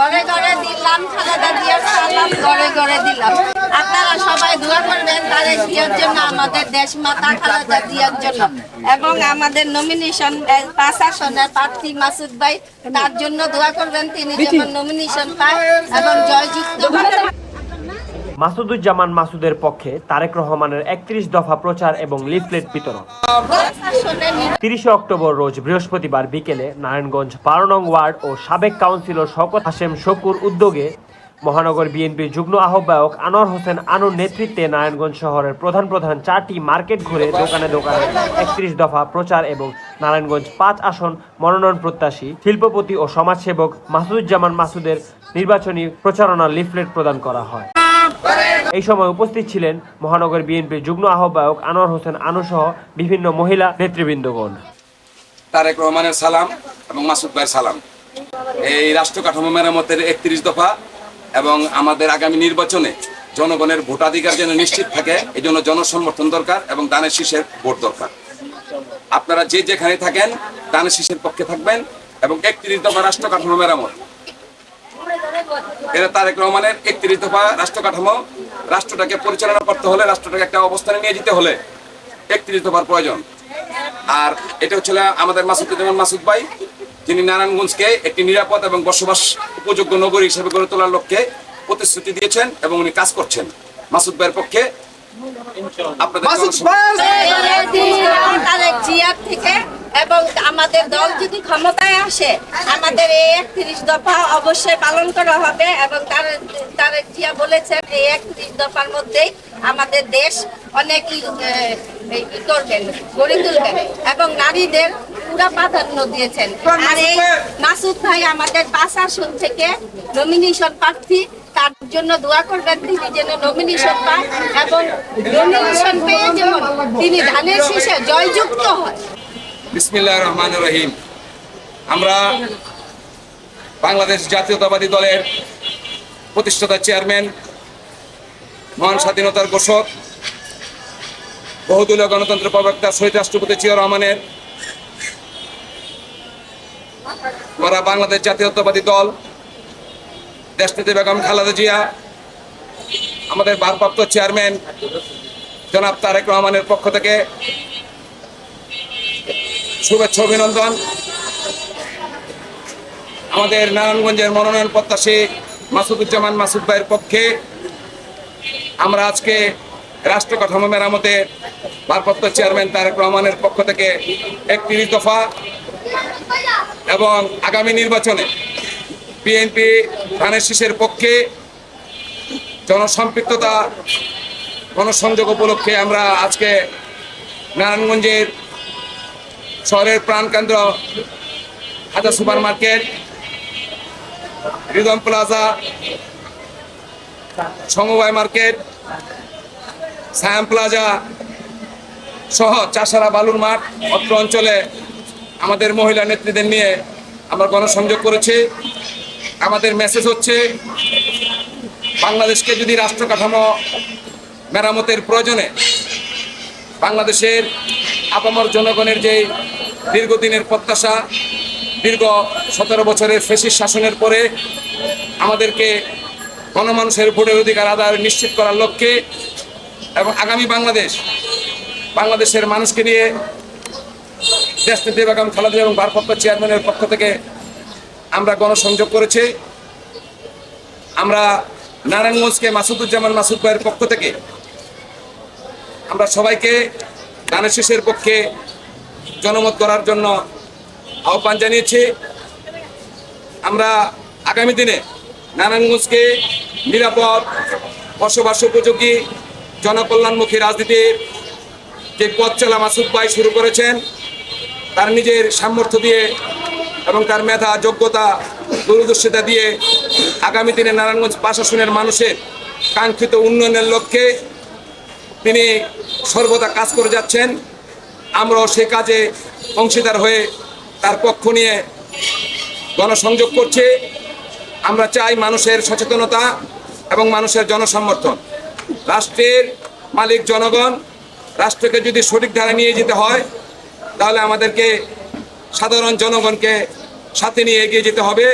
ঘরে ঘরে দিলাম, খালেদা জিয়ার সালাম, ঘরে ঘরে দিলাম। আপনারা সবাই দোয়া করবেন তারে জিয়ার জন্য, আমাদের দেশ মাতা খালেদা জিয়ার জন্য। এবং আমাদের নমিনেশন পাঁচ আসনের প্রার্থী মাসুদ ভাই, তার জন্য দোয়া করবেন, তিনি যেমন নমিনেশন পায়, এবং জয়যুক্ত। মাসুদুজ্জামান মাসুদের পক্ষে তারেক রহমানের একত্রিশ দফা প্রচার এবং লিফলেট বিতরণ। তিরিশে অক্টোবর রোজ বৃহস্পতিবার বিকেলে নারায়ণগঞ্জ বারো নং ওয়ার্ড ও সাবেক কাউন্সিলর শওকত হাশেম শকুর উদ্যোগে মহানগর বিএনপির যুগ্ম আহ্বায়ক আনোয়ার হোসেন আনুর নেতৃত্বে নারায়ণগঞ্জ শহরের প্রধান প্রধান চারটি মার্কেট ঘুরে দোকানে দোকানে একত্রিশ দফা প্রচার এবং নারায়ণগঞ্জ পাঁচ আসন মনোনয়ন প্রত্যাশী, শিল্পপতি ও সমাজসেবক মাসুদুজ্জামান মাসুদের নির্বাচনী প্রচারণা লিফলেট প্রদান করা হয়। এই সময় উপস্থিত ছিলেন মহানগর বিএনপির যুগ্ম আহ্বায়ক আনোয়ার হোসেন আনু সহ বিভিন্ন মহিলা নেতৃবৃন্দগণ। তারেক রহমানের সালাম এবং মাসুদ ভাইয়ের সালাম। এই রাষ্ট্র কাঠামো মেরামতের একত্রিশ দফা এবং আমাদের আগামী নির্বাচনে জনগণের ভোটাধিকার যেন নিশ্চিত থাকে, এই জন্য জনসমর্থন দরকার এবং দানের শীষের ভোট দরকার। আপনারা যে যেখানে থাকেন, দানের শীষের পক্ষে থাকবেন এবং একত্রিশ দফা রাষ্ট্র কাঠামো মেরামত। এটা তারেক রহমানের একত্রিশ দফা রাষ্ট্র কাঠামো রাষ্ট্রটাকে পরিচালনা করতে হলে রাষ্ট্রটাকে একটা অবস্থানে নিয়ে যেতে হলে একত্রিশ দফার প্রয়োজন আর এটা হচ্ছে আমাদের মাসুদুজ্জামান মাসুদ ভাই যিনি নারায়ণগঞ্জকে একটি নিরাপদ এবং বসবাস উপযোগ্য নগরী হিসেবে গড়ে তোলার লক্ষ্যে প্রতিশ্রুতি দিয়েছেন এবং উনি কাজ করছেন মাসুদ ভাইয়ের পক্ষে আপনাদের এবং আমাদের দল যদি ক্ষমতায় আসে, আমাদের এই একত্রিশ দফা অবশ্যই পালন করা হবে এবং তার তার জিয়া বলেছেন এই একত্রিশ দফার মধ্যেই আমাদের দেশ অনেক করবেন, গড়ে তুলবেন এবং নারীদের পুরা প্রাধান্য দিয়েছেন। আর এই মাসুদ ভাই আমাদের পাঁচ থেকে নমিনেশন প্রার্থী, তার জন্য দোয়া করবেন তিনি যেন নমিনেশন পান এবং নমিনেশন পেয়ে যেমন তিনি ধানের শীষে জয়যুক্ত হয়। বিসমিল্লাহ রহমান রহিম। আমরা বাংলাদেশ জাতীয়তাবাদী দলের প্রতিষ্ঠাতা চেয়ারম্যান, মহান স্বাধীনতার ঘোষক, বহুদলীয় গণতন্ত্র প্রবক্তা শহীদ রাষ্ট্রপতি জিয়া রহমানের ওরা বাংলাদেশ জাতীয়তাবাদী দল দেশনীতি বেগম খালেদা জিয়া, আমাদের ভারপ্রাপ্ত চেয়ারম্যান জনাব তারেক রহমানের পক্ষ থেকে শুভেচ্ছা অভিনন্দন। আমাদের নারায়ণগঞ্জের মনোনয়ন প্রত্যাশী মাসুদুজ্জামান মাসুদ ভাইয়ের পক্ষে আমরা আজকে রাষ্ট্র কাঠামো মেরামতের ভারপ্রাপ্ত চেয়ারম্যান তারেক রহমানের পক্ষ থেকে একত্রিশ দফা এবং আগামী নির্বাচনে বিএনপি ধানের শীষের পক্ষে জনসম্পৃক্ততা গণসংযোগ উপলক্ষে আমরা আজকে নারায়ণগঞ্জের শহরের প্রাণকেন্দ্র হাজার সুপার মার্কেট রিদম প্লাজা, সমবায় মার্কেট সায়াম প্লাজা সহ চাষারা বালুর মাঠ, অত্র অঞ্চলে আমাদের মহিলা নেত্রীদের নিয়ে আমরা গণসংযোগ করেছি। আমাদের মেসেজ হচ্ছে, বাংলাদেশকে যদি রাষ্ট্র কাঠামো মেরামতের প্রয়োজনে বাংলাদেশের আপামর জনগণের যে দীর্ঘদিনের প্রত্যাশা, দীর্ঘ সতেরো বছরের ফেসিস শাসনের পরে আমাদেরকে গণমানুষের ভোটের অধিকার আদায় নিশ্চিত করার লক্ষ্যে এবং আগামী বাংলাদেশ, বাংলাদেশের মানুষকে নিয়ে দেশনীতি বেগম খালেদা এবং ভারপ্রাপ্ত চেয়ারম্যানের পক্ষ থেকে আমরা গণসংযোগ করেছি। আমরা নারায়ণগঞ্জকে মাসুদুজ্জামান মাসুদ ভাইয়ের পক্ষ থেকে আমরা সবাইকে দানের শীষের পক্ষে জনমত করার জন্য আহ্বান জানিয়েছি। আমরা আগামী দিনে নারায়ণগঞ্জকে নিরাপদ, বসবাস উপযোগী, জনকল্যাণমুখী রাজনীতির যে পথ চলা মাসুদ ভাই শুরু করেছেন, তার নিজের সামর্থ্য দিয়ে এবং তার মেধা, যোগ্যতা, দূরদর্শিতা দিয়ে আগামী দিনে নারায়ণগঞ্জ প্রশাসনের মানুষের কাঙ্ক্ষিত উন্নয়নের লক্ষ্যে তিনি সর্বদা কাজ করে যাচ্ছেন। আমরাও সে কাজে অংশীদার হয়ে তার পক্ষ নিয়ে গণসংযোগ করছি। আমরা চাই মানুষের সচেতনতা এবং মানুষের জনসমর্থন। রাষ্ট্রের মালিক জনগণ, রাষ্ট্রকে যদি সঠিক ধারা নিয়ে যেতে হয়, তাহলে আমাদেরকে সাধারণ জনগণকে সাথে নিয়ে এগিয়ে যেতে হবে।